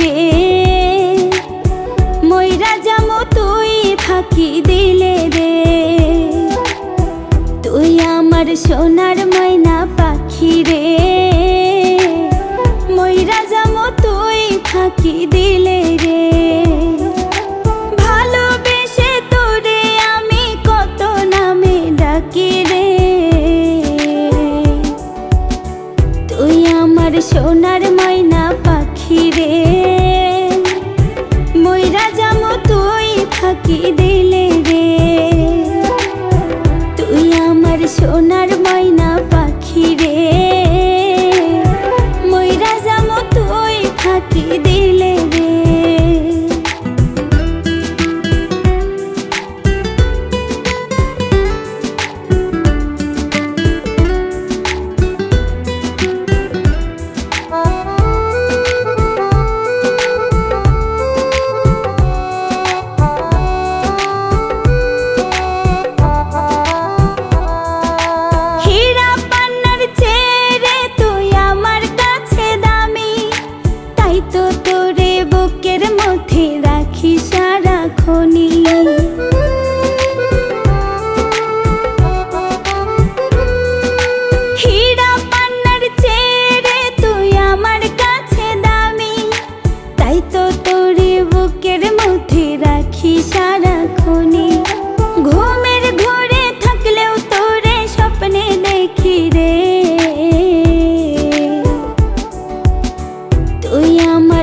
রে। ময়রা জামো তুই ফাঁকি দিলে রে। তুই আমার সোনার ময়না পাখি রে। ময়রা জামো তুই ফাঁকি দিলে রে। ভালোবেসে তোরে আমি কত নামে ডাকি তুই আমার সোনার ফাঁকি দিলে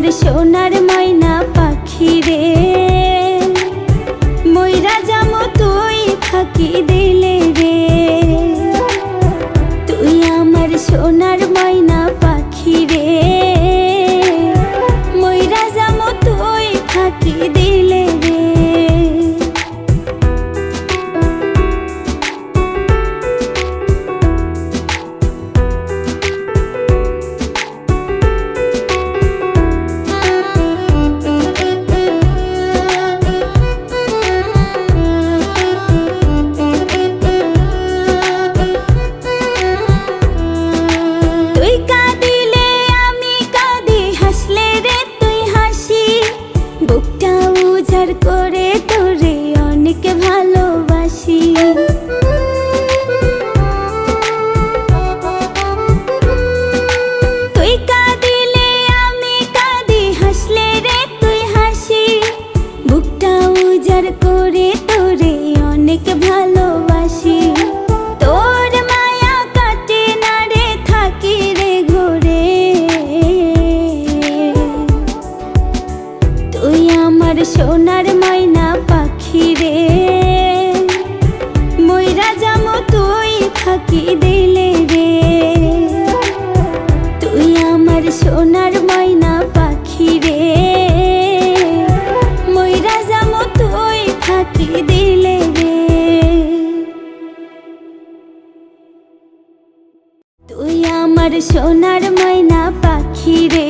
আমার সোনার ময়না পাখি রে। ময়রা যাম তুই থাকি দিলে ফাঁকি দিলে রে। তুই আমার সোনার ময়না পাখি রে। দিলে তুই সোনার ময়না পাখি রে।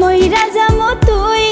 ময়রা যামো তুই